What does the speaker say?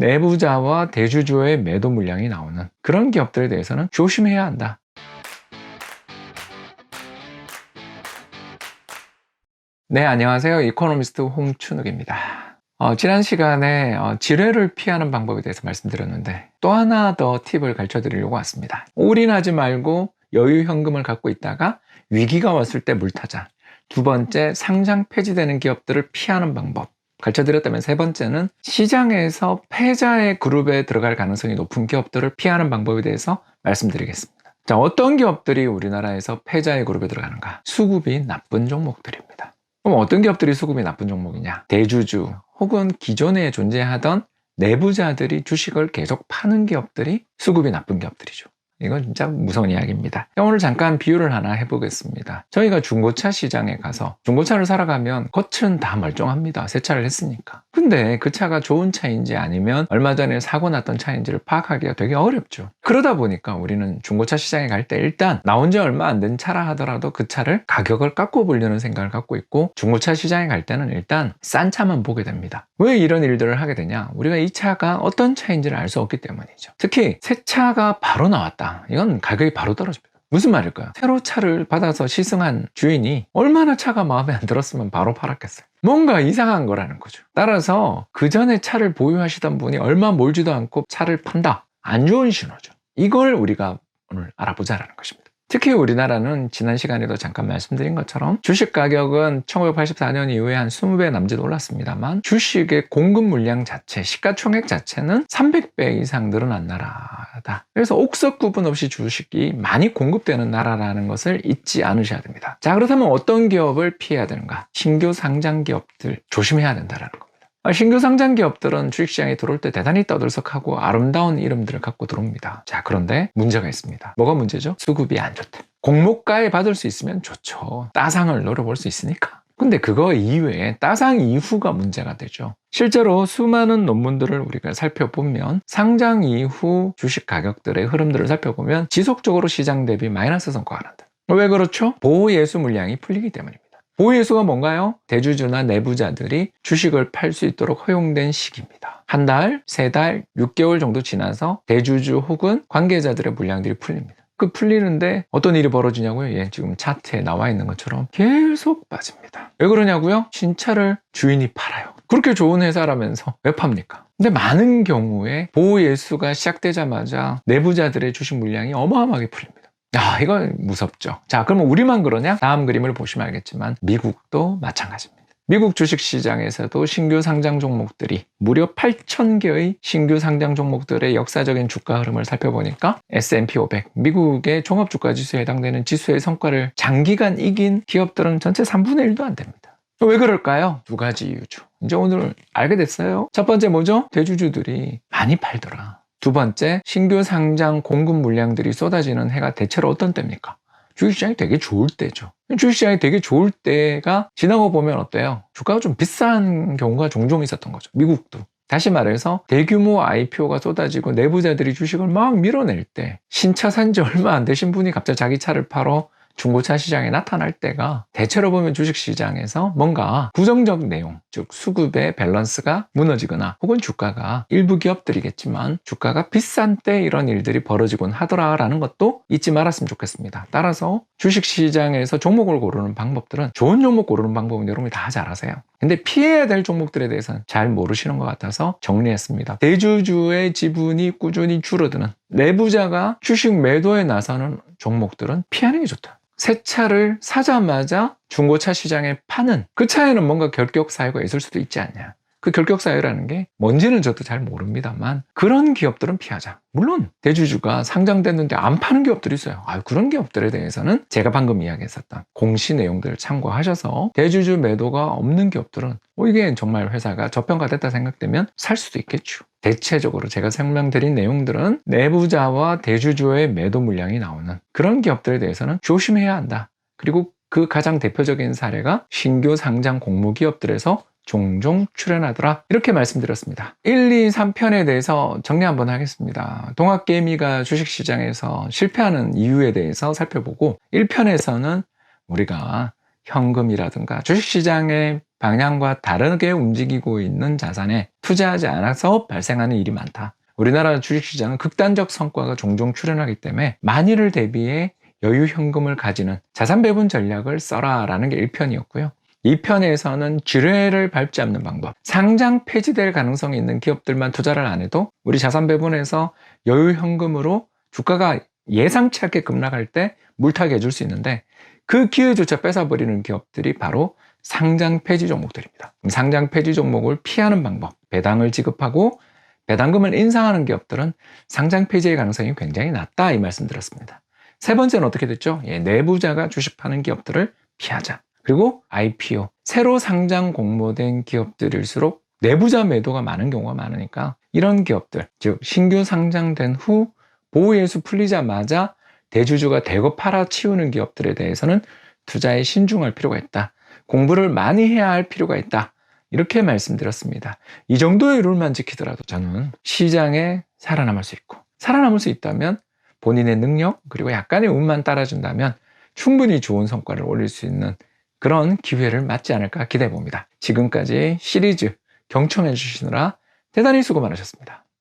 내부자와 대주주의 매도 물량이 나오는 그런 기업들에 대해서는 조심해야 한다. 네, 안녕하세요. 이코노미스트 홍춘욱입니다. 어, 지난 시간에 어, 지뢰를 피하는 방법에 대해서 말씀드렸는데 또 하나 더 팁을 가르쳐 드리려고 왔습니다. 올인하지 말고 여유 현금을 갖고 있다가 위기가 왔을 때 물타자. 두 번째, 상장 폐지되는 기업들을 피하는 방법. 가르쳐 드렸다면 세 번째는 시장에서 패자의 그룹에 들어갈 가능성이 높은 기업들을 피하는 방법에 대해서 말씀드리겠습니다. 자, 어떤 기업들이 우리나라에서 패자의 그룹에 들어가는가? 수급이 나쁜 종목들입니다. 그럼 어떤 기업들이 수급이 나쁜 종목이냐? 대주주 혹은 기존에 존재하던 내부자들이 주식을 계속 파는 기업들이 수급이 나쁜 기업들이죠. 이건 진짜 무서운 이야기입니다. 오늘 잠깐 비유를 하나 해보겠습니다. 저희가 중고차 시장에 가서 중고차를 사러 가면 겉은 다 멀쩡합니다. 세차를 했으니까. 근데 그 차가 좋은 차인지 아니면 얼마 전에 사고 났던 차인지를 파악하기가 되게 어렵죠. 그러다 보니까 우리는 중고차 시장에 갈 때 일단 나온 지 얼마 안 된 차라 하더라도 그 차를 가격을 깎고 보려는 생각을 갖고 있고 중고차 시장에 갈 때는 일단 싼 차만 보게 됩니다. 왜 이런 일들을 하게 되냐? 우리가 이 차가 어떤 차인지를 알 수 없기 때문이죠. 특히 새 차가 바로 나왔다. 이건 가격이 바로 떨어집니다. 무슨 말일까요? 새로 차를 받아서 시승한 주인이 얼마나 차가 마음에 안 들었으면 바로 팔았겠어요. 뭔가 이상한 거라는 거죠. 따라서 그 전에 차를 보유하시던 분이 얼마 몰지도 않고 차를 판다. 안 좋은 신호죠. 이걸 우리가 오늘 알아보자라는 것입니다. 특히 우리나라는 지난 시간에도 잠깐 말씀드린 것처럼 주식 가격은 1984년 이후에 한 20배 남짓 올랐습니다만 주식의 공급 물량 자체, 시가총액 자체는 300배 이상 늘어난 나라다. 그래서 옥석 구분 없이 주식이 많이 공급되는 나라라는 것을 잊지 않으셔야 됩니다. 자, 그렇다면 어떤 기업을 피해야 되는가? 신규 상장 기업들 조심해야 된다라는. 아, 신규 상장 기업들은 주식시장에 들어올 때 대단히 떠들썩하고 아름다운 이름들을 갖고 들어옵니다. 자, 그런데 문제가 있습니다. 뭐가 문제죠? 수급이 안 좋대. 공모가에 받을 수 있으면 좋죠. 따상을 노려볼 수 있으니까. 근데 그거 이외에 따상 이후가 문제가 되죠. 실제로 수많은 논문들을 우리가 살펴보면 상장 이후 주식 가격들의 흐름들을 살펴보면 지속적으로 시장 대비 마이너스 성과가 난다. 왜 그렇죠? 보호 예수 물량이 풀리기 때문입니다. 보호예수가 뭔가요? 대주주나 내부자들이 주식을 팔 수 있도록 허용된 시기입니다. 한 달, 세 달, 6개월 정도 지나서 대주주 혹은 관계자들의 물량들이 풀립니다. 그 풀리는데 어떤 일이 벌어지냐고요? 예, 지금 차트에 나와 있는 것처럼 계속 빠집니다. 왜 그러냐고요? 신차를 주인이 팔아요. 그렇게 좋은 회사라면서 왜 팝니까? 근데 많은 경우에 보호 예수가 시작되자마자 내부자들의 주식 물량이 어마어마하게 풀립니다. 야, 이거 무섭죠. 자, 그러면 우리만 그러냐? 다음 그림을 보시면 알겠지만 미국도 마찬가지입니다. 미국 주식시장에서도 신규 상장 종목들이 무려 8,000개의 신규 상장 종목들의 역사적인 주가 흐름을 살펴보니까 S&P 500, 미국의 종합주가지수에 해당되는 지수의 성과를 장기간 이긴 기업들은 전체 3분의 1도 안 됩니다. 왜 그럴까요? 두 가지 이유죠. 이제 오늘 알게 됐어요. 첫 번째 뭐죠? 대주주들이 많이 팔더라. 두 번째, 신규 상장 공급 물량들이 쏟아지는 해가 대체로 어떤 때입니까? 주식시장이 되게 좋을 때죠. 주식시장이 되게 좋을 때가 지나고 보면 어때요? 주가가 좀 비싼 경우가 종종 있었던 거죠. 미국도. 다시 말해서 대규모 IPO가 쏟아지고 내부자들이 주식을 막 밀어낼 때 신차 산지 얼마 안 되신 분이 갑자기 자기 차를 팔어 중고차 시장에 나타날 때가 대체로 보면 주식 시장에서 뭔가 부정적 내용, 즉 수급의 밸런스가 무너지거나 혹은 주가가 일부 기업들이겠지만 주가가 비싼 때 이런 일들이 벌어지곤 하더라라는 것도 잊지 말았으면 좋겠습니다. 따라서 주식 시장에서 종목을 고르는 방법들은 좋은 종목 고르는 방법은 여러분이 다 잘 아세요. 근데 피해야 될 종목들에 대해서는 잘 모르시는 것 같아서 정리했습니다. 대주주의 지분이 꾸준히 줄어드는 내부자가 주식 매도에 나서는 종목들은 피하는 게 좋다. 새 차를 사자마자 중고차 시장에 파는 그 차에는 뭔가 결격 사유가 있을 수도 있지 않냐. 그 결격 사유라는 게 뭔지는 저도 잘 모릅니다만 그런 기업들은 피하자. 물론 대주주가 상장됐는데 안 파는 기업들이 있어요. 아, 그런 기업들에 대해서는 제가 방금 이야기했었던 공시 내용들을 참고하셔서 대주주 매도가 없는 기업들은 어, 이게 정말 회사가 저평가됐다 생각되면 살 수도 있겠죠. 대체적으로 제가 설명드린 내용들은 내부자와 대주주의 매도 물량이 나오는 그런 기업들에 대해서는 조심해야 한다. 그리고 그 가장 대표적인 사례가 신규 상장 공모 기업들에서 종종 출연하더라. 이렇게 말씀드렸습니다. 1, 2, 3편에 대해서 정리 한번 하겠습니다. 동학개미가 주식시장에서 실패하는 이유에 대해서 살펴보고 1편에서는 우리가 현금이라든가 주식시장에 방향과 다르게 움직이고 있는 자산에 투자하지 않아서 발생하는 일이 많다. 우리나라 주식시장은 극단적 성과가 종종 출현하기 때문에 만일을 대비해 여유 현금을 가지는 자산 배분 전략을 써라 라는 게 1편이었고요. 2편에서는 지뢰를 밟지 않는 방법. 상장 폐지될 가능성이 있는 기업들만 투자를 안 해도 우리 자산 배분에서 여유 현금으로 주가가 예상치 않게 급락할 때 물타기 해줄 수 있는데 그 기회조차 뺏어버리는 기업들이 바로 상장 폐지 종목들입니다. 상장 폐지 종목을 피하는 방법. 배당을 지급하고 배당금을 인상하는 기업들은 상장 폐지의 가능성이 굉장히 낮다 이 말씀 드렸습니다. 세 번째는 어떻게 됐죠? 예, 내부자가 주식하는 기업들을 피하자. 그리고 IPO, 새로 상장 공모된 기업들일수록 내부자 매도가 많은 경우가 많으니까 이런 기업들, 즉 신규 상장된 후 보호예수 풀리자마자 대주주가 대거 팔아치우는 기업들에 대해서는 투자에 신중할 필요가 있다. 공부를 많이 해야 할 필요가 있다. 이렇게 말씀드렸습니다. 이 정도의 룰만 지키더라도 저는 시장에 살아남을 수 있고 살아남을 수 있다면 본인의 능력 그리고 약간의 운만 따라준다면 충분히 좋은 성과를 올릴 수 있는 그런 기회를 맞지 않을까 기대해 봅니다. 지금까지 시리즈 경청해 주시느라 대단히 수고 많으셨습니다.